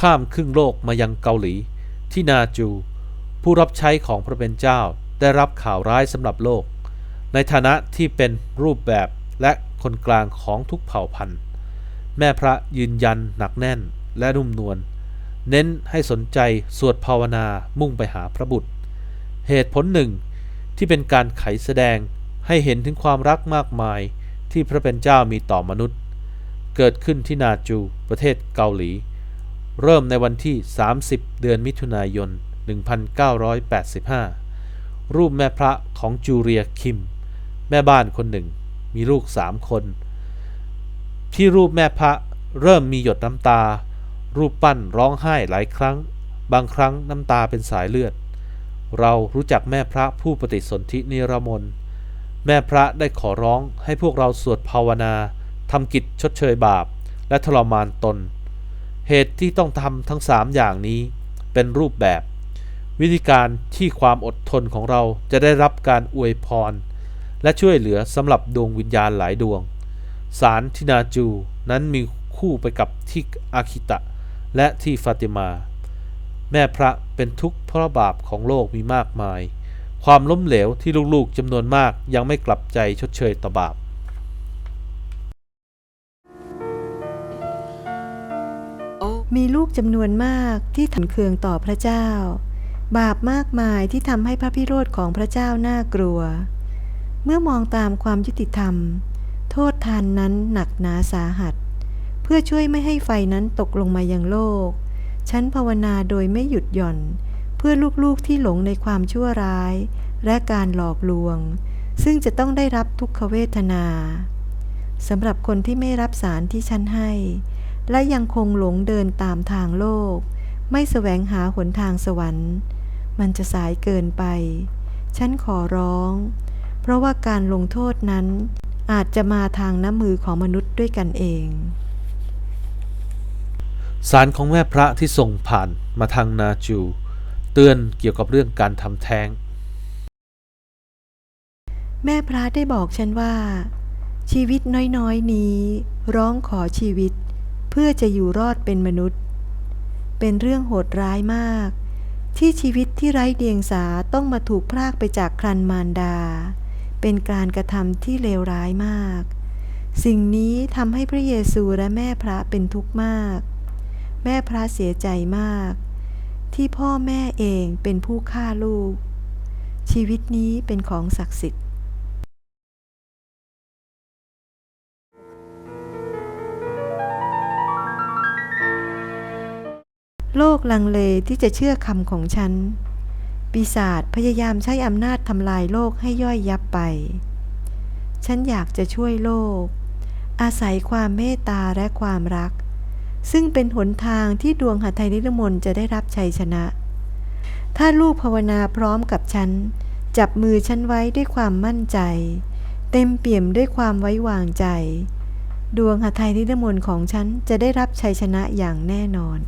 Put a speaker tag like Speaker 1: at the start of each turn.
Speaker 1: ข้ามครึ่งโลกมายังเกาหลี ที่นาจู ผู้รับใช้ของพระเป็นเจ้าได้รับข่าวร้ายสำหรับโลก ในฐานะที่เป็นรูปแบบและคนกลางของทุกเผ่าพันธุ์ แม่พระยืนยันหนักแน่นและนุ่มนวลเน้นให้สนใจสวดภาวนามุ่งไปหาพระบุตร เหตุผลหนึ่งที่เป็นการไขแสดงให้เห็นถึงความรักมากมายที่พระเป็นเจ้ามีต่อมนุษย์ เกิดขึ้นที่นาจูประเทศเกาหลี เริ่มในวันที่ 30 เดือนมิถุนายน 1985 รูปแม่พระของจูเรียคิม แม่บ้านคนหนึ่ง มีลูกสามคน ที่รูปแม่พระเริ่มมีหยดน้ำตา รูปปั้นร้องไห้หลายครั้ง บางครั้งน้ำตาเป็นสายเลือด เรารู้จักแม่พระผู้ปฏิสนธินิรมน แม่พระได้ขอร้องให้พวกเราสวดภาวนาทำกิจชดเชยบาป และทรมานตน เหตุที่ต้องทำทั้งสามอย่างนี้เป็นรูปแบบ วิธีการที่ความอดทนของเราจะได้รับการอวยพร และช่วยเหลือสำหรับดวงวิญญาณหลายดวง สารทินาจูนั้นมีคู่ไปกับที่อาคิตะ และที่ฟาติมา แม่พระเป็นทุกข์เพราะบาปของโลกมีมากมาย ความล้มเหลวที่ลูกๆจำนวนมากยังไม่กลับใจชดเชยต่อบาป
Speaker 2: มีลูกจำนวนมากที่ถันเคืองต่อพระเจ้า บาปมากมายที่ทำให้พระพิโรธของพระเจ้าน่ากลัว เมื่อมองตามความยุติธรรม โทษทานนั้นหนักหนาสาหัส เพื่อช่วยไม่ให้ไฟนั้นตกลงมายังโลก ฉันภาวนาโดยไม่หยุดหย่อน เพื่อลูกๆที่หลงในความชั่วร้าย และการหลอกลวง ซึ่งจะต้องได้รับทุกขเวทนาสำหรับคนที่ไม่รับสารที่ฉันให้ และยังคงหลงเดินตามทางโลก ไม่แสวงหาหนทางสวรรค์ มันจะสายเกินไป ฉันขอร้อง เพราะว่าการลงโทษนั้นอาจจะมาทางน้ำมือของมนุษย์ด้วยกันเอง
Speaker 1: สารของแม่พระที่ส่งผ่านมาทางนาจู เตือนเกี่ยวกับเรื่องการทำแท้ง
Speaker 2: แม่พระได้บอกฉันว่า ชีวิตน้อยๆนี้ ร้องขอชีวิต เพื่อจะอยู่รอดเป็นมนุษย์ เป็นเรื่องโหดร้ายมาก ที่ชีวิตที่ไร้เดียงสาต้องมาถูกพรากไปจากครันมารดา เป็นการกระทำที่เลวร้ายมาก สิ่งนี้ทำให้พระเยซูและแม่พระเป็นทุกข์มาก แม่พระเสียใจมาก ที่พ่อแม่เองเป็นผู้ฆ่าลูก ชีวิตนี้เป็นของศักดิ์สิทธิ์ โลกลังเลที่จะเชื่อคำของฉัน ปีศาจพยายามใช้อำนาจทำลายโลกให้ย่อยยับไป ฉันอยากจะช่วยโลก อาศัยความเมตตาและความรัก ซึ่งเป็นหนทางที่ดวงหทัยนิรมนจะได้รับชัยชนะ ถ้าลูกภาวนาพร้อมกับฉัน จับมือฉันไว้ด้วยความมั่นใจ เต็มเปี่ยมด้วยความไว้วางใจ ดวงหทัยนิรมนของฉันจะได้รับชัยชนะอย่างแน่นอน